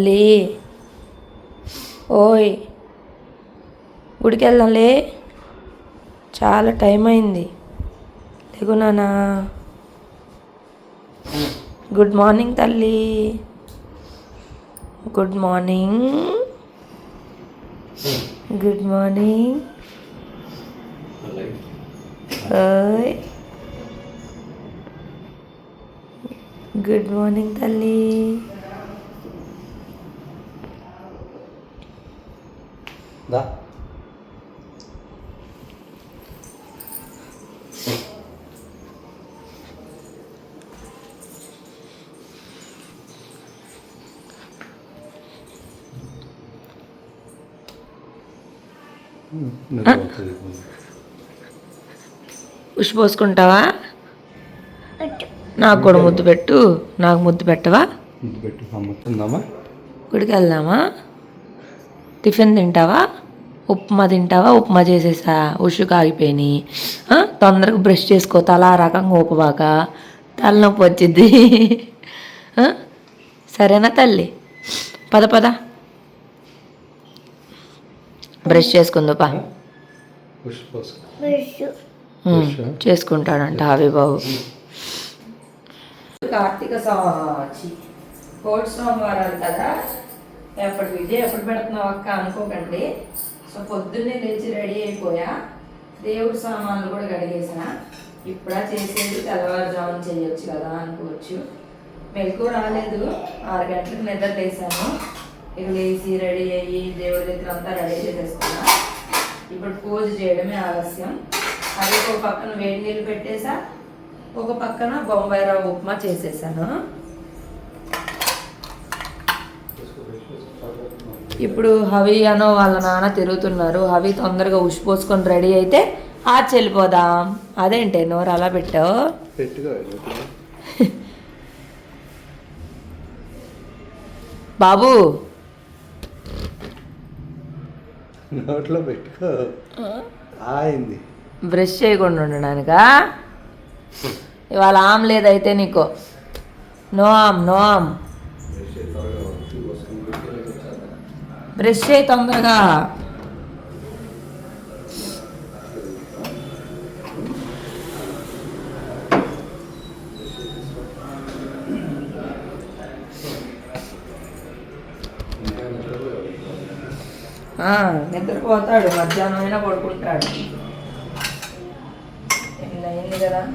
లే. ఓయ్. గుడికి వెళ్దాంలే చాలా టైం అయింది. లేకు నానా గుడ్ మార్నింగ్ తల్లి. Good morning. Good morning. ఓయ్. గుడ్ మార్నింగ్ తల్లి. దా ఉష్ పోసుకుంటావా? నాకు కూడా ముద్దు పెట్టు. నాకు ముద్దు పెట్టవా? ముద్దు పెట్టు. గుడికి వెళ్దామా? టిఫిన్ తింటావా? ఉప్మా తింటావా? ఉప్మా చేసేసా. ఉషు కాగిపోయినాయి ఆ, తొందరగా బ్రష్ చేసుకో. తల ఆ రకంగా ఊపబాక. తలనొప్పి వచ్చింది సరేనా తల్లి? పద పద. బ్రష్ చేసుకుందు పా. పుష్ పోసు ఉమ్, చేసుకుంటాడంట అవి బాబు కార్తీక సోమవారం కోటి సోమవారాలు కదా. ఎప్పటి విజయ్ ఎప్పుడు పెడుతున్నావు అక్క? అనుకోకండి. సో పొద్దున్నే లేచి రెడీ అయిపోయా. దేవుడి సామాన్లు కూడా కడిగేసిన. ఇప్పుడా చేసేది తెల్లవారుజామున చేయొచ్చు కదా అనుకోవచ్చు. మెలకు రాలేదు. ఆరు గంటలకు నిద్ర లేసాను. ఇక లేచి రెడీ అయ్యి దేవుడి దగ్గర అంతా రెడీ చేసేసుకున్నా. ఇప్పుడు పూజ చేయడమే ఆలస్యం. అది ఒక పక్కన వేడి నీళ్ళు పెట్టేసా. ఒక పక్కన బొంబాయి రవ్వ ఉప్మా చేసేసాను. ఇప్పుడు హవి అనో వాళ్ళ నాన్న తిరుగుతున్నారు. హవి తొందరగా ఉష్ పోసుకొని రెడీ అయితే ఆచి వెళ్ళిపోదాం. అదేంటే నోరు అలా పెట్టావు? బాబు! నోట్లో పెట్టుకో. ఆయింది బ్రష్ చేయకుండా ఉండడానికా? ఇవాళ ఆమ్ లేదైతే నీకు. నో ఆమ్ నో ఆమ్. బ్రష్ చేయి తొందరగా. ఆ, నిద్రపోతాడు. మధ్యాహ్నం అయినా పడుకుంటాడు. ఎనిమిది అయింది కదా?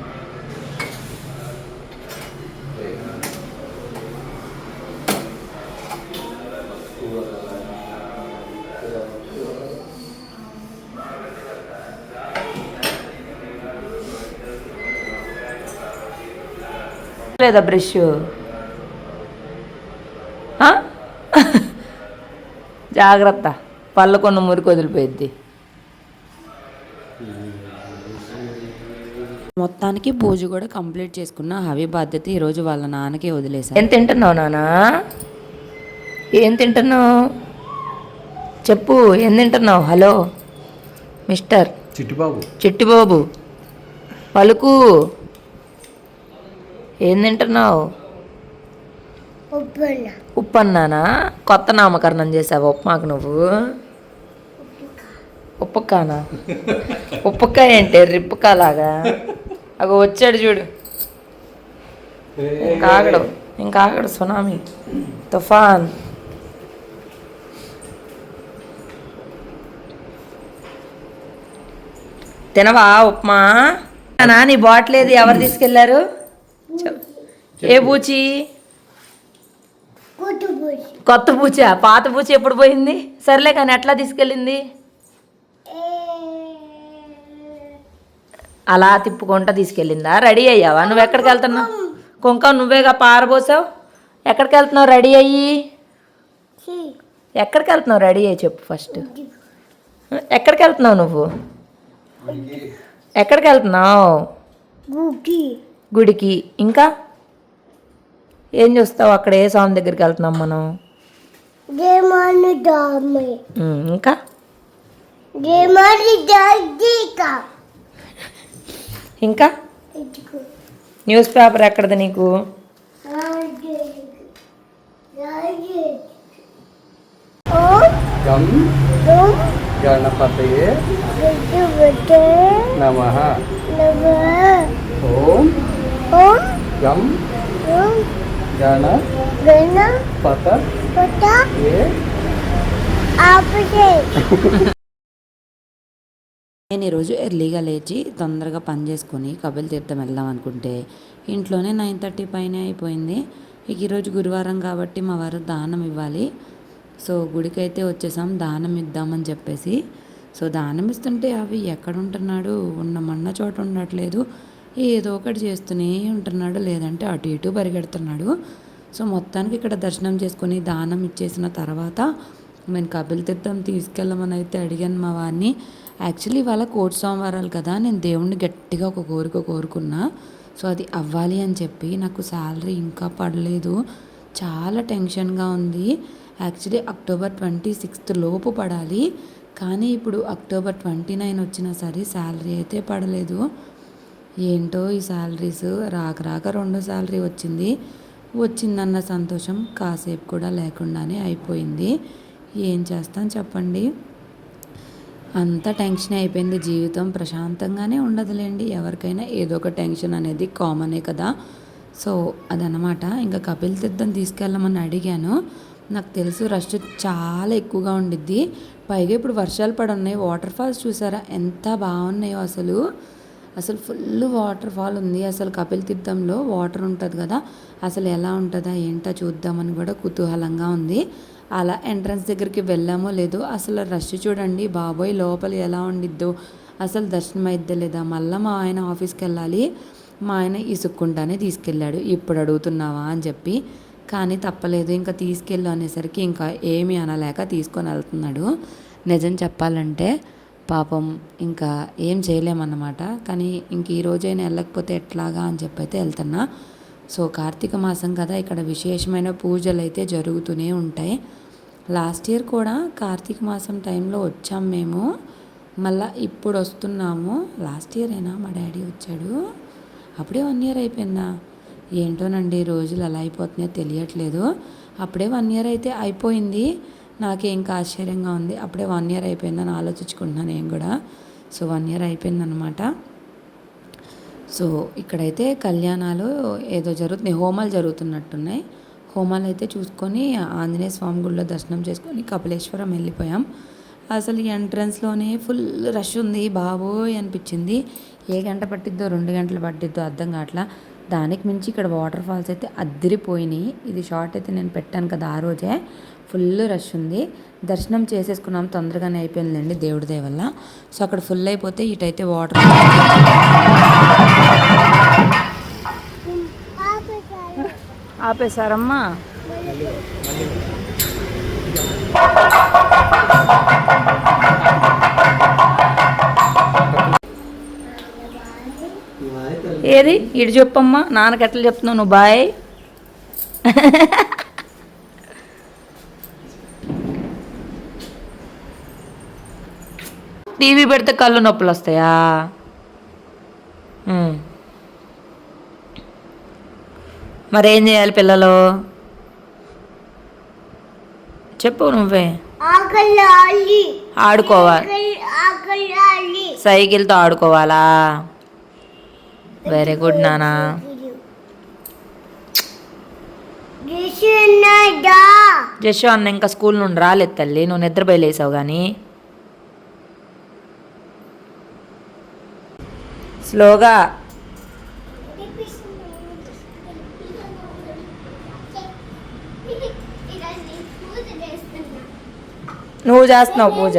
లేదా బ్రష్? జాగ్రత్త పళ్ళు కొన్న మురికి వదిలిపోయిద్ది. మొత్తానికి పూజ కూడా కంప్లీట్ చేసుకున్న హవి బాధ్యత ఈరోజు వాళ్ళ నాన్నకే వదిలేశాను ఏం తింటున్నావు నానా? ఏం తింటున్నావు? చెప్పు ఏం తింటున్నావు? Hello mister. చిట్టుబాబు. చిట్టిబాబు. పలుకు. ఏం తింటున్నావు? ఉప్పు అన్నానా కొత్త నామకరణం చేసావు ఉప్మాకు నువ్వు? ఉప్పకానా ఉప్పకాయ ఏంటి? రిప్పకా లాగా అగో వచ్చాడు చూడు. ఇంకా ఆగడు. ఇంకా ఆగడు సునామీ. తుఫాన్. తినవా ఉప్మా? నా నీ బాటిల్ ఏది? ఎవరు తీసుకెళ్ళారు. ఏ బూచి? కొత్త పూచా పాత పూచి ఎప్పుడు పోయింది? సర్లే కానీ ఎట్లా తీసుకెళ్ళింది? అలా తిప్పుకుంటా తీసుకెళ్ళిందా? రెడీ అయ్యావా? నువ్వు ఎక్కడికి వెళ్తున్నావు? కుంకం నువ్వేగా పారబోసావు? ఎక్కడికి వెళ్తున్నావు? రెడీ అయ్యి? ఎక్కడికి వెళ్తున్నావు? రెడీ అయ్యి చెప్పు ఫస్ట్. ఎక్కడికి వెళ్తున్నావు నువ్వు? ఎక్కడికి వెళ్తున్నావు? గుడికి. ఇంకా? ఏం చూస్తావు? అక్కడ ఏ స్వామి దగ్గరికి వెళ్తున్నాం మనం? ఇంకా? ఇంకా. న్యూస్ పేపర్ ఎక్కడది నీకు? గం గం గణపతయే విద్యువతే నమ. నవ ఓం ఓం. గం నేను ఈరోజు ఎర్లీగా లేచి తొందరగా పని చేసుకొని కపిల్ తీర్థం వెళ్దాం అనుకుంటే ఇంట్లోనే నైన్ థర్టీ పైన అయిపోయింది. ఇక ఈరోజు గురువారం కాబట్టి మా వారు దానం ఇవ్వాలి. సో గుడికైతే వచ్చేసాం దానం ఇద్దామని చెప్పేసి. సో దానం ఇస్తుంటే అవి ఎక్కడ ఉంటున్నాడు? ఉన్న మన్న చోట ఉండట్లేదు. ఏదో ఒకటి చేస్తూనే ఉంటున్నాడు లేదంటే అటు ఇటు పరిగెడుతున్నాడు. సో మొత్తానికి ఇక్కడ దర్శనం చేసుకొని దానం ఇచ్చేసిన తర్వాత నేను కపిల్ తీర్థం తీసుకెళ్ళమని అయితే అడిగాను మా వారిని. యాక్చువల్లీ ఇవాళ కోటి సోమవారాలు కదా నేను దేవుణ్ణి గట్టిగా ఒక కోరిక కోరుకున్నా. సో అది అవ్వాలి అని చెప్పి నాకు శాలరీ ఇంకా పడలేదు. చాలా టెన్షన్గా ఉంది. యాక్చువల్లీ అక్టోబర్ ట్వంటీ సిక్స్త్ లోపు పడాలి. కానీ ఇప్పుడు అక్టోబర్ ట్వంటీ నైన్ వచ్చినా సరే శాలరీ అయితే పడలేదు. ఏంటో ఈ శాలరీస్ రాక రాక రెండో శాలరీ వచ్చింది. వచ్చిందన్న సంతోషం కాసేపు కూడా లేకుండానే అయిపోయింది. ఏం చేస్తాం చెప్పండి? అంత టెన్షన్ అయిపోయింది. జీవితం ప్రశాంతంగానే ఉండదులేండి. ఎవరికైనా ఏదో ఒక టెన్షన్ అనేది కామనే కదా. సో అదనమాట ఇంకా కపిల్ తీర్థం తీసుకెళ్ళమని అడిగాను. నాకు తెలుసు రష్ చాలా ఎక్కువగా ఉండిద్ది. పైగా ఇప్పుడు వర్షాలు పడి ఉన్నాయి వాటర్ ఫాల్స్ చూసారా? ఎంత బాగున్నాయో అసలు. అసలు ఫుల్ వాటర్ ఫాల్ ఉంది. అసలు కపిల్ తీర్థంలో వాటర్ ఉంటుంది కదా అసలు ఎలా ఉంటుందా ఏంటో చూద్దామని కూడా కుతూహలంగా ఉంది. అలా ఎంట్రన్స్ దగ్గరికి వెళ్ళామో లేదో అసలు రష్ చూడండి బాబోయ్ లోపల ఎలా ఉండిద్దో. అసలు దర్శనం అయితే లేదా? మళ్ళీ మా ఆయన ఆఫీస్కి వెళ్ళాలి మా ఆయన ఇసుక్కుంటానే తీసుకెళ్ళాడు. ఇప్పుడు అడుగుతున్నావా? అని చెప్పి. కానీ తప్పలేదు. ఇంకా తీసుకెళ్ళు అనేసరికి ఇంకా ఏమి అనలేక తీసుకొని వెళ్తున్నాడు. నిజం చెప్పాలంటే పాపం ఇంకా ఏం చేయలేమన్నమాట. కానీ ఇంక ఈ రోజైనా వెళ్ళకపోతే ఎట్లాగా అని చెప్పి అయితే వెళ్తున్నా. సో కార్తీక మాసం కదా ఇక్కడ విశేషమైన పూజలు అయితే జరుగుతూనే ఉంటాయి. లాస్ట్ ఇయర్ కూడా కార్తీక మాసం టైంలో వచ్చాం మేము. మళ్ళా ఇప్పుడు వస్తున్నాము. లాస్ట్ ఇయర్ అయినా మా డాడీ వచ్చాడు. అప్పుడే వన్ ఇయర్ అయిపోయిందా? ఏంటోనండి రోజులు ఎలా అయిపోతున్నాయో తెలియట్లేదు. అప్పుడే వన్ ఇయర్ అయితే అయిపోయింది. నాకే ఇంకా ఆశ్చర్యంగా ఉంది. అప్పుడే వన్ ఇయర్ అయిపోయిందని ఆలోచించుకుంటున్నాను నేను కూడా. సో వన్ ఇయర్ అయిపోయిందనమాట సో ఇక్కడైతే కళ్యాణాలు ఏదో జరుగుతున్నాయి హోమాలు జరుగుతున్నట్టున్నాయి. హోమాలు అయితే చూసుకొని ఆంజనేయ స్వామి గుడిలో దర్శనం చేసుకొని కపిలేశ్వరం వెళ్ళిపోయాం. అసలు ఎంట్రన్స్లోనే ఫుల్ రష్ ఉంది. బాబోయ్ అనిపించింది. ఏ గంట పట్టిద్దో రెండు గంటలు పట్టిద్దో అర్థం కావట్లా. దానికి మించి ఇక్కడ వాటర్ ఫాల్స్ అయితే అద్దరిపోయినాయి. ఇది షార్ట్ అయితే నేను పెట్టాను కదా ఆ రోజే. ఫుల్ రష్ ఉంది. దర్శనం చేసేసుకున్నాం తొందరగానే అయిపోయిందండి దేవుడి దయ వల్ల. సో అక్కడ ఫుల్ అయిపోతే ఇటైతే వాటర్ ఆపేశారమ్మా. ఏది? ఇటు చెప్పమ్మా. నాన్నకి ఎట్లా చెప్తున్నావు నువ్వు? బాయ్. టీవీ పెడితే కళ్ళు నొప్పులు వస్తాయా. మరేం చేయాలి పిల్లలు? చెప్పు నువ్వే. ఆడుకోవాలి సైకిల్తో ఆడుకోవాలా? వెరీ గుడ్ నానా. జషు అన్న ఇంకా స్కూల్ నుండి రాలేదు తల్లి. నువ్వు నిద్రపోయి లేసావు కానీ. స్లోగా నువ్వు చేస్తున్నావు పూజ?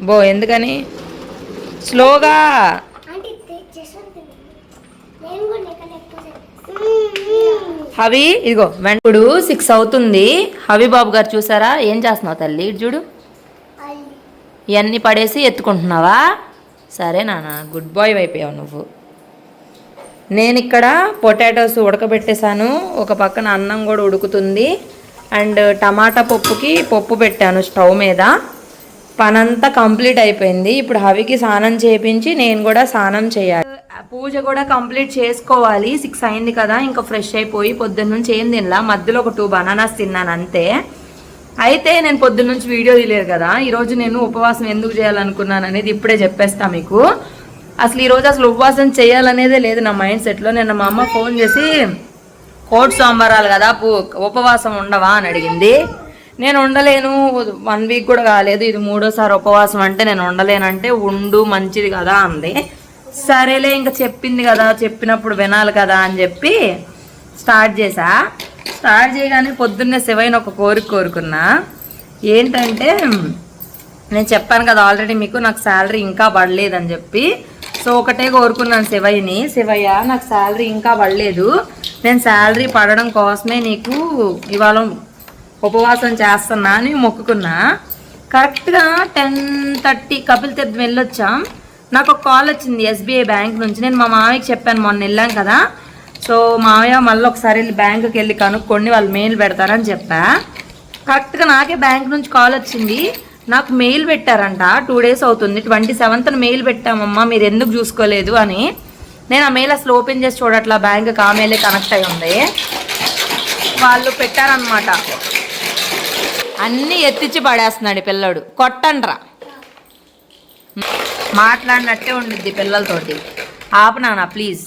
బో ఎందుకని? స్లోగా. హవి ఇదిగో వెంట- ఇప్పుడు సిక్స్ అవుతుంది. హవి బాబు గారు చూసారా? ఏం చేస్తున్నావు తల్లి? ఇటు చూడు. ఇవన్నీ పడేసి ఎత్తుకుంటున్నావా? సరే నాన్న గుడ్ బాయ్ అయిపోయావు నువ్వు. నేను ఇక్కడ పొటాటోస్ ఉడకబెట్టేశాను. ఒక పక్కన అన్నం కూడా ఉడుకుతుంది. అండ్ టమాటా పప్పుకి పప్పు పెట్టాను స్టవ్ మీద. పనంతా కంప్లీట్ అయిపోయింది. ఇప్పుడు హవికి స్నానం చేయించి నేను కూడా స్నానం చేయాలి. పూజ కూడా కంప్లీట్ చేసుకోవాలి. సిక్స్ అయింది కదా ఇంకా ఫ్రెష్ అయిపోయి పొద్దున్న నుంచి ఏం తినలా? మధ్యలో ఒక టూ బనానాస్ తిన్నాను అంతే. అయితే నేను పొద్దున్న నుంచి వీడియో తీయలేదు కదా. ఈరోజు నేను ఉపవాసం ఎందుకు చేయాలనుకున్నాను అనేది ఇప్పుడే చెప్పేస్తా మీకు. అసలు ఈరోజు అసలు ఉపవాసం చేయాలనేదే లేదు నా మైండ్ సెట్లో నిన్న మా అమ్మ ఫోన్ చేసి కోటి సోమవారాలు కదా ఉపవాసం ఉండవా? అని అడిగింది. నేను ఉండలేను. వన్ వీక్ కూడా కాలేదు. ఇది మూడోసారి ఉపవాసం అంటే నేను ఉండలేనంటే ఉండు మంచిది కదా అంది. సరేలే ఇంకా చెప్పింది కదా చెప్పినప్పుడు వినాలి కదా అని చెప్పి స్టార్ట్ చేశా. స్టార్ట్ చేయగానే పొద్దున్నే శివైన ఒక కోరిక కోరుకున్నా. ఏంటంటే నేను చెప్పాను కదా ఆల్రెడీ మీకు నాకు శాలరీ ఇంకా పడలేదని చెప్పి. సో ఒకటే కోరుకున్నాను శివయ్యని. శివయ్య నాకు శాలరీ ఇంకా పడలేదు. నేను శాలరీ పడడం కోసమే నీకు ఇవాళ ఉపవాసం చేస్తున్నా అని మొక్కుకున్నా. కరెక్ట్గా టెన్ థర్టీ కపిల్ తీర్థం వెళ్ళొచ్చాం. నాకు ఒక కాల్ వచ్చింది ఎస్బీఐ బ్యాంక్ నుంచి. నేను మా మామయ్యకి చెప్పాను మొన్న వెళ్ళాం కదా. సో మామయ్య మళ్ళీ ఒకసారి వెళ్ళి బ్యాంకుకి వెళ్ళి కనుక్కోండి వాళ్ళు మెయిల్ పెడతారని చెప్పా. కరెక్ట్గా నాకే బ్యాంక్ నుంచి కాల్ వచ్చింది. నాకు మెయిల్ పెట్టారంట టూ డేస్ అవుతుంది. ట్వంటీ సెవెంత్న మెయిల్ పెట్టామమ్మా మీరు ఎందుకు చూసుకోలేదు అని. నేను ఆ మెయిల్ అసలు ఓపెన్ చేసి చూడట్లా బ్యాంక్కి ఆ మెయిలే కనెక్ట్ అయి ఉంది. వాళ్ళు పెట్టారనమాట అన్నీ ఎత్తిచ్చి పడేస్తున్నాడు పిల్లడు. కొట్టండ్రా. మాట్లాడినట్టే ఉండిద్ది పిల్లలతోటి. ఆపనానా ప్లీజ్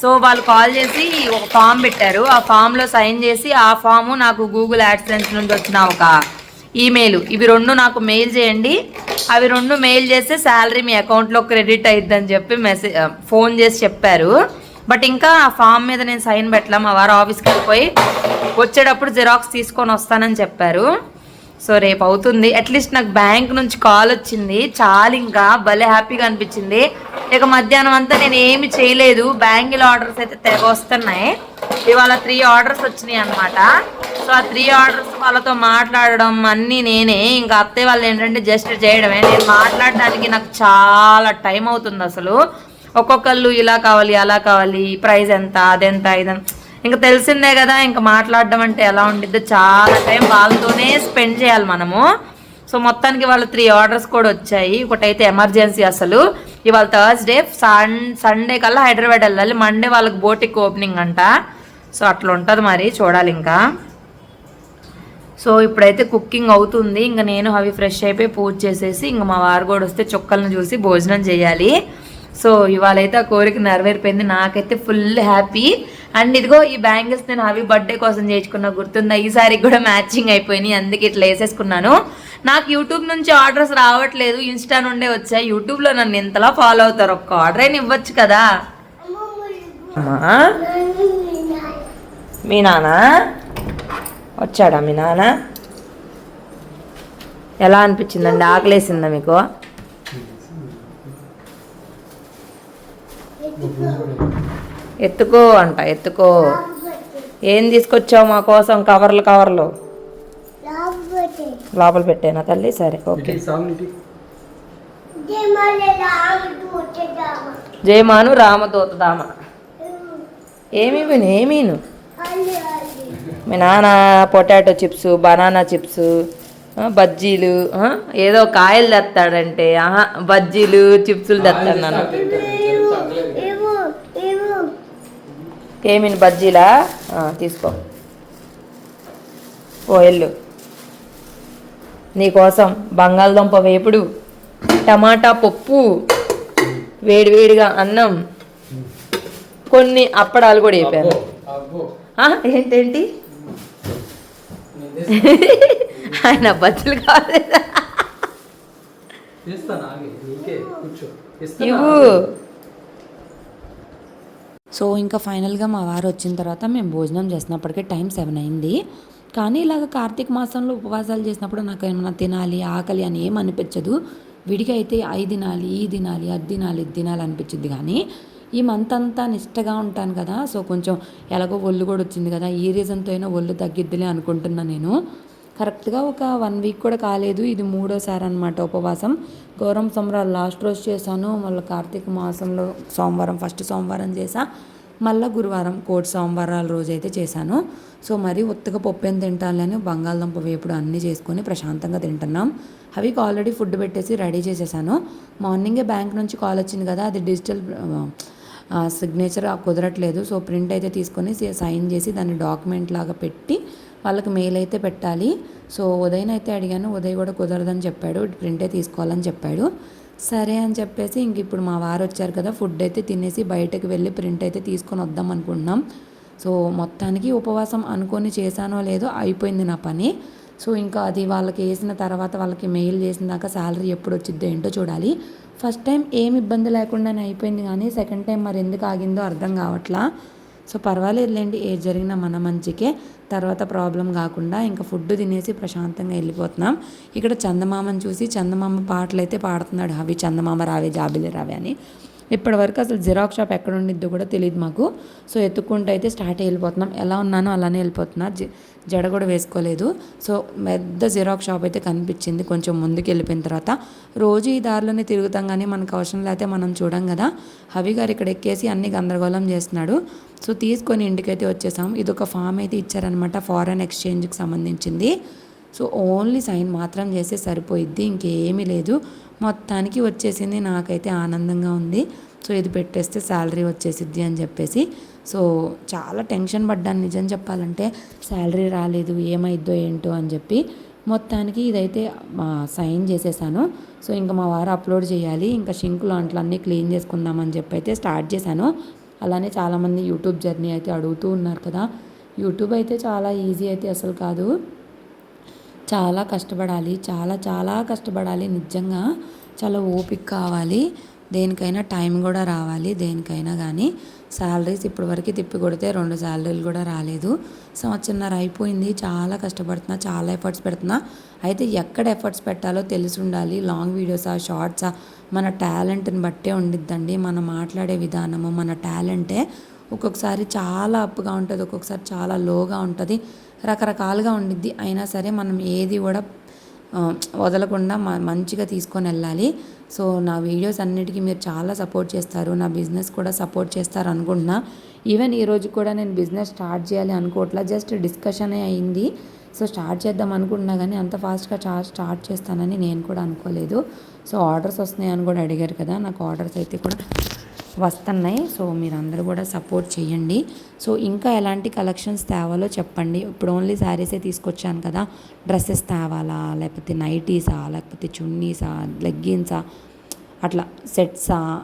సో వాళ్ళు కాల్ చేసి ఒక ఫామ్ పెట్టారు. ఆ ఫామ్లో సైన్ చేసి ఆ ఫాము నాకు గూగుల్ యాడ్సెన్స్ నుండి వచ్చిన ఒక ఈమెయిల్. ఇవి రెండు నాకు మెయిల్ చేయండి. అవి రెండు మెయిల్ చేస్తే శాలరీ మీ అకౌంట్లో క్రెడిట్ అయిద్దని చెప్పి మెసేజ్ ఫోన్ చేసి చెప్పారు. బట్ ఇంకా ఆ ఫామ్ మీద నేను సైన్ పెట్టలా. మా వారు ఆఫీస్కి వెళ్ళిపోయి వచ్చేటప్పుడు జిరాక్స్ తీసుకొని వస్తానని చెప్పారు. సో రేపు అవుతుంది. అట్లీస్ట్ నాకు బ్యాంక్ నుంచి కాల్ వచ్చింది. చాలా ఇంకా. భలే హ్యాపీగా అనిపించింది. ఇక మధ్యాహ్నం అంతా నేను ఏమి చేయలేదు. బ్యాంగిల్ ఆర్డర్స్ అయితే తెగ వస్తున్నాయి. ఇవాళ త్రీ ఆర్డర్స్ వచ్చినాయి అనమాట సో ఆ త్రీ ఆర్డర్స్ వాళ్ళతో మాట్లాడడం అన్నీ నేనే. ఇంకా అత్తయ్య వాళ్ళు ఏంటంటే జస్ట్ చేయడమే. నేను మాట్లాడడానికి నాకు చాలా టైం అవుతుంది అసలు. ఒక్కొక్కళ్ళు ఇలా కావాలి అలా కావాలి. ప్రైస్ ఎంత అదెంత ఇదంత. ఇంకా తెలిసిందే కదా ఇంకా మాట్లాడడం అంటే ఎలా ఉండిద్దో చాలా టైం వాళ్ళతోనే స్పెండ్ చేయాలి మనము. సో మొత్తానికి వాళ్ళ త్రీ ఆర్డర్స్ కూడా వచ్చాయి. ఒకటైతే ఎమర్జెన్సీ అసలు. ఇవాళ థర్స్డే సన్ సండే కల్లా హైదరాబాద్ వెళ్ళాలి. మండే వాళ్ళకి బోటిక్ ఓపెనింగ్ అంట. సో అట్లా ఉంటుంది మరి చూడాలి ఇంకా. సో ఇప్పుడైతే కుకింగ్ అవుతుంది. ఇంకా నేను అవి ఫ్రెష్ అయిపోయి పూజ చేసేసి ఇంకా మా వారు కూడా వస్తే చుక్కలను చూసి భోజనం చేయాలి. సో ఇవాళైతే ఆ కోరిక నెరవేరిపోయింది. నాకైతే ఫుల్ హ్యాపీ అండ్ ఇదిగో ఈ బ్యాంగిల్స్ నేను అవి బర్త్డే కోసం చేయించుకున్నా గుర్తుందా? ఈసారి కూడా మ్యాచింగ్ అయిపోయినాయి. అందుకే ఇట్లా వేసేసుకున్నాను. నాకు యూట్యూబ్ నుంచి ఆర్డర్స్ రావట్లేదు. ఇన్స్టా నుండే వచ్చాయి. యూట్యూబ్లో నన్ను ఇంతలా ఫాలో అవుతారు? ఒక్క ఆర్డర్ అయినా ఇవ్వచ్చు కదా? మీ నాన్న వచ్చాడా మీ నాన్న ఎలా అనిపించిందండి? ఆకలేసిందా మీకు? ఎత్తుకో అంట ఎత్తుకో. ఏం తీసుకొచ్చావు మా కోసం కవర్లు కవర్లు? లోపల పెట్టానా తల్లి? సరే ఓకే. జయమాను రామదూత దామ ఏమి ఏమీను మీ నాన్న పొటాటో చిప్స్ బనానా చిప్స్ బజ్జీలు ఏదో కాయలు తెస్తాడంటే ఆహా బజ్జీలు చిప్సులు తెస్తాను నన్ను ఇవ్వు ఇవ్వు ఇవ్వు ఏమిని బజ్జీలా? తీసుకో. ఓ ఎల్లు. నీకోసం బంగాళదుంప వేపుడు టమాటా పప్పు వేడివేడిగా అన్నం కొన్ని అప్పడాలు కూడా వేపాను. ఏంటేంటి? ఆయన బజ్జీలు కావాలి. ఇవ్వు. సో ఇంకా ఫైనల్గా మా వారు వచ్చిన తర్వాత మేము భోజనం చేసినప్పటికే టైం సెవెన్ అయింది. కానీ ఇలాగ కార్తీక మాసంలో ఉపవాసాలు చేసినప్పుడు నాకు ఏమైనా తినాలి ఆకలి అని ఏం అనిపించదు. విడిగా అయితే అవి తినాలి ఈ తినాలి అది తినాలి ఇది తినాలి అనిపించింది కానీ ఈ మంత్ అంతా నిష్టగా ఉంటాను కదా. సో కొంచెం ఎలాగో ఒళ్ళు కూడా వచ్చింది కదా. ఈ రీజన్తో అయినా ఒళ్ళు తగ్గిద్దిలే అనుకుంటున్నా నేను. కరెక్ట్గా ఒక వన్ వీక్ కూడా కాలేదు. ఇది మూడోసారి అనమాట ఉపవాసం. గౌరవం సంబరాలు లాస్ట్ రోజు చేశాను. మళ్ళీ కార్తీక మాసంలో సోమవారం ఫస్ట్ సోమవారం చేసా మళ్ళీ గురువారం కోటి సోమవారాల రోజు అయితే చేశాను. సో మరి ఉత్తగా పప్పు ఏం తింటాలని బంగాళదుంప వేపుడు అన్నీ చేసుకొని ప్రశాంతంగా తింటున్నాం. అవి ఆల్రెడీ ఫుడ్ పెట్టేసి రెడీ చేసేసాను. మార్నింగే బ్యాంక్ నుంచి కాల్ వచ్చింది కదా అది డిజిటల్ సిగ్నేచర్ కుదరట్లేదు. సో ప్రింట్ అయితే తీసుకొని సైన్ చేసి దాన్ని డాక్యుమెంట్ లాగా పెట్టి వాళ్ళకి మెయిల్ అయితే పెట్టాలి. సో ఉదయం అయితే అడిగాను. ఉదయ్ కూడా కుదరదని చెప్పాడు. ప్రింటే తీసుకోవాలని చెప్పాడు. సరే అని చెప్పేసి ఇంక ఇప్పుడు మా వారు వచ్చారు కదా ఫుడ్ అయితే తినేసి బయటకు వెళ్ళి ప్రింట్ అయితే తీసుకొని వద్దాం అనుకుంటున్నాం. సో మొత్తానికి ఉపవాసం అనుకొని చేశానో లేదో అయిపోయింది నా పని. సో ఇంకా అది వాళ్ళకి వేసిన తర్వాత వాళ్ళకి మెయిల్ చేసిన దాకా శాలరీ ఎప్పుడు వచ్చిద్దో ఏంటో చూడాలి. ఫస్ట్ టైం ఏం ఇబ్బంది లేకుండానే అయిపోయింది కానీ సెకండ్ టైం మరి ఎందుకు ఆగిందో అర్థం కావట్లా. సో పర్వాలేదులేండి ఏది జరిగినా మన మంచికే. తర్వాత ప్రాబ్లం కాకుండా ఇంకా ఫుడ్ తినేసి ప్రశాంతంగా వెళ్ళిపోతున్నాం. ఇక్కడ చందమామని చూసి చందమామ పాటలు అయితే పాడుతున్నాడు అవి చందమామ రావే జాబిలి రావే అని. ఇప్పటివరకు అసలు జిరాక్స్ షాప్ ఎక్కడ ఉండిద్దో కూడా తెలియదు మాకు. సో ఎత్తుక్కుంటూ అయితే స్టార్ట్ వెళ్ళిపోతున్నాం. ఎలా ఉన్నానో అలానే వెళ్ళిపోతున్నా. జ జడ కూడా వేసుకోలేదు. సో పెద్ద జిరాక్స్ షాప్ అయితే కనిపించింది కొంచెం ముందుకు వెళ్ళిపోయిన తర్వాత. రోజు ఈ దారిలోనే తిరుగుతాం కానీ మనకు అవసరం లేకపోతే మనం చూడం కదా. హవి గారు ఇక్కడ ఎక్కేసి అన్ని గందరగోళం చేస్తున్నాడు. సో తీసుకొని ఇంటికైతే వచ్చేసాం. ఇది ఒక ఫామ్ అయితే ఇచ్చారనమాట ఫారెన్ ఎక్స్చేంజ్కి సంబంధించింది. సో ఓన్లీ సైన్ మాత్రం చేస్తే సరిపోయిద్ది ఇంకేమీ లేదు. మొత్తానికి వచ్చేసింది నాకైతే ఆనందంగా ఉంది. సో ఇది పెట్టేస్తే శాలరీ వచ్చేసిద్ది అని చెప్పేసి. సో చాలా టెన్షన్ పడ్డాను నిజం చెప్పాలంటే. శాలరీ రాలేదు ఏమైద్దో ఏంటో అని చెప్పి. మొత్తానికి ఇదైతే సైన్ చేసేసాను. సో ఇంకా మా వారు అప్లోడ్ చేయాలి ఇంకా షింకులు అన్నీ క్లీన్ చేసుకుందామని చెప్పి అయితే స్టార్ట్ చేశాను. అలానే చాలామంది యూట్యూబ్ జర్నీ అయితే అడుగుతూ ఉన్నారు కదా. యూట్యూబ్ అయితే చాలా ఈజీ అయితే అసలు కాదు. చాలా కష్టపడాలి చాలా చాలా కష్టపడాలి. నిజంగా చాలా ఓపిక కావాలి. దేనికైనా టైం కూడా రావాలి దేనికైనా కానీ శాలరీస్ ఇప్పటివరకు తిప్పి కొడితే రెండు శాలరీలు కూడా రాలేదు. సంవత్సరంన్నర అయిపోయింది. చాలా కష్టపడుతున్నా చాలా ఎఫర్ట్స్ పెడుతున్నా. అయితే ఎక్కడ ఎఫర్ట్స్ పెట్టాలో తెలిసి ఉండాలి లాంగ్ వీడియోసా షార్ట్సా మన టాలెంట్ని బట్టే ఉండిద్దండి. మనం మాట్లాడే విధానము మన టాలెంటే ఒక్కొక్కసారి చాలా అప్పుగా ఉంటుంది ఒక్కొక్కసారి చాలా లోగా ఉంటుంది. రకరకాలుగా ఉండిద్ది. అయినా సరే మనం ఏది కూడా వదలకుండా మంచిగా తీసుకొని వెళ్ళాలి. సో నా వీడియోస్ అన్నిటికీ మీరు చాలా సపోర్ట్ చేస్తారు. నా బిజినెస్ కూడా సపోర్ట్ చేస్తారు అనుకుంటున్నా. ఈవెన్ ఈరోజు కూడా నేను బిజినెస్ స్టార్ట్ చేయాలి అనుకోవట్లా జస్ట్ డిస్కషనే అయింది. సో స్టార్ట్ చేద్దాం అనుకుంటున్నా కానీ అంత ఫాస్ట్గా చా స్టార్ట్ చేస్తానని నేను కూడా అనుకోలేదు. సో ఆర్డర్స్ వస్తున్నాయని కూడా అడిగారు కదా నాకు ఆర్డర్స్ అయితే కూడా వస్తున్నాయి. సో మీరు అందరూ కూడా సపోర్ట్ చేయండి. సో ఇంకా ఎలాంటి కలెక్షన్స్ తేవాలో చెప్పండి. ఇప్పుడు ఓన్లీ శారీసే తీసుకొచ్చాను కదా. డ్రెస్సెస్ తేవాలా? లేకపోతే నైటీసా? లేకపోతే చున్నీసా? లెగ్గిన్సా? అట్లా సెట్సా?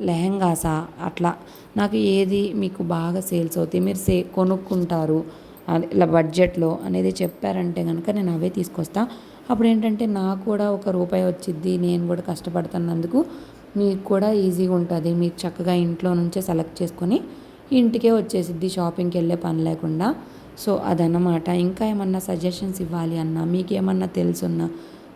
లెహంగాసా? అట్లా. నాకు ఏది మీకు బాగా సేల్స్ అవుతాయి మీరు సే కొనుక్కుంటారు అది ఇలా బడ్జెట్లో అనేది చెప్పారంటే కనుక నేను అవే తీసుకొస్తా. అప్పుడు ఏంటంటే నాకు కూడా ఒక రూపాయి వచ్చిద్ది నేను కూడా కష్టపడుతున్నందుకు. మీకు కూడా ఈజీగా ఉంటుంది. మీరు చక్కగా ఇంట్లో నుంచే సెలెక్ట్ చేసుకొని ఇంటికే వచ్చేసిద్ది షాపింగ్కి వెళ్ళే పని లేకుండా. సో అదన్నమాట. ఇంకా ఏమన్నా సజెషన్స్ ఇవ్వాలి అన్నా మీకు ఏమన్నా తెలుసున్నా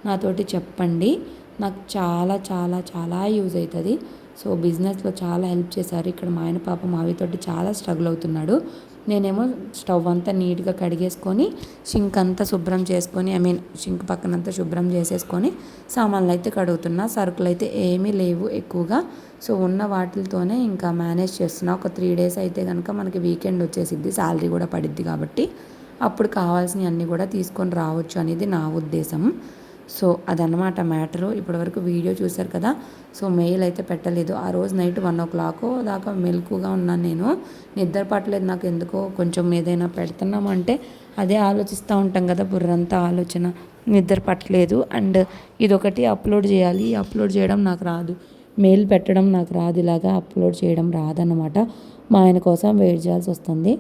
నాతోటి చెప్పండి. నాకు చాలా చాలా చాలా యూజ్ అవుతుంది. సో బిజినెస్లో చాలా హెల్ప్ చేశారు. ఇక్కడ మా ఆయన పాప మావితోటి చాలా స్ట్రగుల్ అవుతున్నాడు. నేనేమో స్టవ్ అంతా నీట్గా కడిగేసుకొని షింక్ అంతా శుభ్రం చేసుకొని ఐ మీన్ షింక్ పక్కనంతా శుభ్రం చేసేసుకొని సామాన్లు అయితే కడుగుతున్నా. సరుకులు అయితే ఏమీ లేవు ఎక్కువగా. సో ఉన్న వాటితోనే ఇంకా మేనేజ్ చేస్తున్నా. ఒక త్రీ డేస్ అయితే కనుక మనకి వీకెండ్ వచ్చేసిద్ది శాలరీ కూడా పడిద్ది కాబట్టి. అప్పుడు కావాల్సినవి అన్నీ కూడా తీసుకొని రావచ్చు అనేది నా ఉద్దేశం. సో అదనమాట మ్యాటరు. ఇప్పటివరకు వీడియో చూశారు కదా. సో మెయిల్ అయితే పెట్టలేదు. ఆ రోజు నైట్ వన్ ఓ క్లాక్ దాకా మెలకుగా ఉన్నాను నేను. నిద్ర పట్టలేదు నాకు ఎందుకో. కొంచెం ఏదైనా పెడుతున్నామంటే అదే ఆలోచిస్తూ ఉంటాం కదా. బుర్రంతా ఆలోచన. నిద్ర పట్టలేదు. అండ్ ఇదొకటి అప్లోడ్ చేయాలి. అప్లోడ్ చేయడం నాకు రాదు. మెయిల్ పెట్టడం నాకు రాదు. ఇలాగా అప్లోడ్ చేయడం రాదన్నమాట. మా ఆయన కోసం వెయిట్ చేయాల్సి వస్తుంది.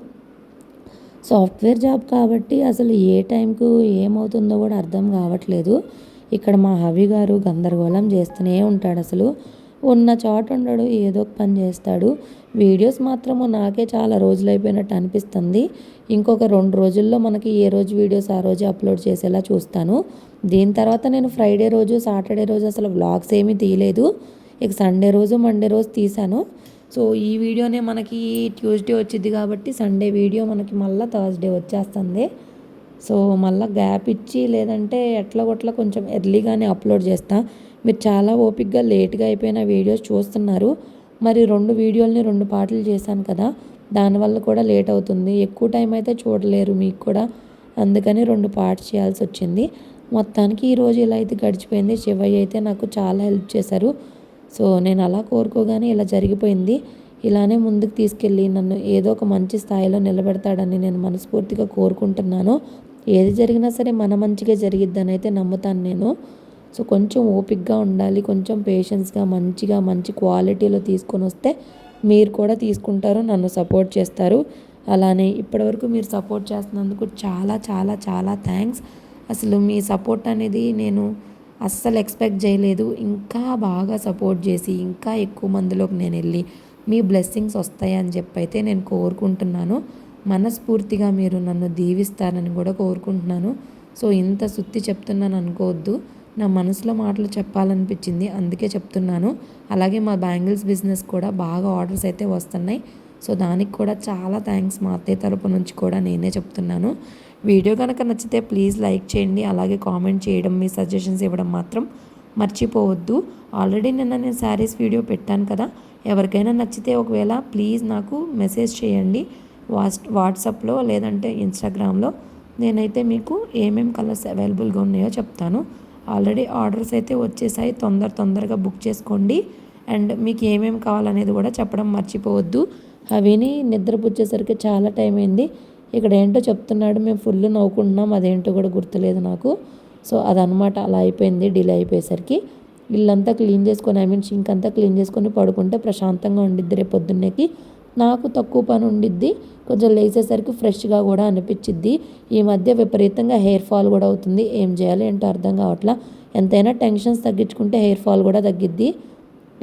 సాఫ్ట్వేర్ జాబ్ కాబట్టి అసలు ఏ టైంకు ఏమవుతుందో కూడా అర్థం కావట్లేదు. ఇక్కడ మా హవి గారు గందరగోళం చేస్తూనే ఉంటాడు అసలు. ఉన్న చోట ఉండడు ఏదో ఒక పని చేస్తాడు. వీడియోస్ మాత్రము నాకే చాలా రోజులు అయిపోయినట్టు అనిపిస్తుంది. ఇంకొక రెండు రోజుల్లో మనకి ఏ రోజు వీడియోస్ ఆ రోజు అప్లోడ్ చేసేలా చూస్తాను. దీని తర్వాత నేను ఫ్రైడే రోజు సాటర్డే రోజు అసలు వ్లాగ్స్ ఏమీ తీయలేదు. ఇక సండే రోజు మండే రోజు తీశాను. సో ఈ వీడియోనే మనకి ట్యూస్డే వచ్చింది కాబట్టి సండే వీడియో మనకి మళ్ళీ థర్స్డే వచ్చేస్తుంది. సో మళ్ళీ గ్యాప్ ఇచ్చి లేదంటే ఎట్లా కొట్లా కొంచెం ఎర్లీగానే అప్లోడ్ చేస్తా. మీరు చాలా ఓపిక్గా లేట్గా అయిపోయిన వీడియోస్ చూస్తున్నారు. మరి రెండు వీడియోల్ని రెండు పాటలు చేశాను కదా దానివల్ల కూడా లేట్ అవుతుంది. ఎక్కువ టైం అయితే చూడలేరు మీకు కూడా. అందుకని రెండు పార్ట్స్ చేయాల్సి వచ్చింది. మొత్తానికి ఈరోజు ఇలా అయితే గడిచిపోయింది. శివయ్య అయితే నాకు చాలా హెల్ప్ చేశారు. సో నేను అలా కోరుకోగానే ఇలా జరిగిపోయింది. ఇలానే ముందుకు తీసుకెళ్ళి నన్ను ఏదో ఒక మంచి స్థాయిలో నిలబెడతాడని నేను మనస్ఫూర్తిగా కోరుకుంటున్నాను. ఏది జరిగినా సరే మన మంచిగా జరిగిద్దని అయితే నమ్ముతాను నేను. సో కొంచెం ఓపిక్గా ఉండాలి కొంచెం పేషెన్స్గా మంచిగా మంచి క్వాలిటీలో తీసుకొని వస్తే మీరు కూడా తీసుకుంటారు నన్ను సపోర్ట్ చేస్తారు. అలానే ఇప్పటివరకు మీరు సపోర్ట్ చేస్తున్నందుకు చాలా చాలా చాలా థ్యాంక్స్ అసలు మీ సపోర్ట్ అనేది నేను అస్సలు ఎక్స్పెక్ట్ చేయలేదు. ఇంకా బాగా సపోర్ట్ చేసి ఇంకా ఎక్కువ మందిలోకి నేను వెళ్ళి మీ బ్లెస్సింగ్స్ వస్తాయని చెప్పి అయితే నేను కోరుకుంటున్నాను. మనస్ఫూర్తిగా మీరు నన్ను దీవిస్తారని కూడా కోరుకుంటున్నాను. సో ఇంత సుత్తి చెప్తున్నాను అనుకోవద్దు. నా మనసులో మాటలు చెప్పాలనిపించింది అందుకే చెప్తున్నాను. అలాగే మా బ్యాంగిల్స్ బిజినెస్ కూడా బాగా ఆర్డర్స్ అయితే వస్తున్నాయి. సో దానికి కూడా చాలా థ్యాంక్స్ మా అత్తయ్య తరపు నుంచి కూడా నేనే చెప్తున్నాను. వీడియో కనుక నచ్చితే ప్లీజ్ లైక్ చేయండి అలాగే కామెంట్ చేయడం మీ సజెషన్స్ ఇవ్వడం మాత్రం మర్చిపోవద్దు. ఆల్రెడీ నిన్న నేను శారీస్ వీడియో పెట్టాను కదా ఎవరికైనా నచ్చితే ఒకవేళ ప్లీజ్ నాకు మెసేజ్ చేయండి. వాట్స్ వాట్సాప్లో లేదంటే ఇన్స్టాగ్రామ్లో నేనైతే మీకు ఏమేం కలర్స్ అవైలబుల్గా ఉన్నాయో చెప్తాను. ఆల్రెడీ ఆర్డర్స్ అయితే వచ్చేసాయి తొందర తొందరగా బుక్ చేసుకోండి. అండ్ మీకు ఏమేమి కావాలనేది కూడా చెప్పడం మర్చిపోవద్దు. అవిని నిద్రపుచ్చేసరికి చాలా టైం అయింది. ఇక్కడ ఏంటో చెప్తున్నాడు మేము ఫుల్ నవ్వుకుంటున్నాం అదేంటో కూడా గుర్తులేదు నాకు. సో అదనమాట అలా అయిపోయింది డిలే అయిపోయేసరికి. ఇల్లంతా క్లీన్ చేసుకొని ఐ మీన్ సింక్ అంతా క్లీన్ చేసుకొని పడుకుంటే ప్రశాంతంగా ఉండిద్ది రేపు పొద్దున్నేకి. నాకు తక్కువ పని ఉండిద్ది కొంచెం లేచేసరికి ఫ్రెష్గా కూడా అనిపించిద్ది. ఈ మధ్య విపరీతంగా హెయిర్ ఫాల్ కూడా అవుతుంది ఏం చేయాలి ఏంటో అర్థం కావట్లా. ఎంతైనా టెన్షన్స్ తగ్గించుకుంటే హెయిర్ ఫాల్ కూడా తగ్గిద్ది.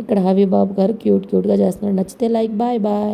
ఇక్కడ హబీబాబు గారు క్యూట్ క్యూట్గా చేస్తున్నాడు. నచ్చితే లైక్ బాయ్ బాయ్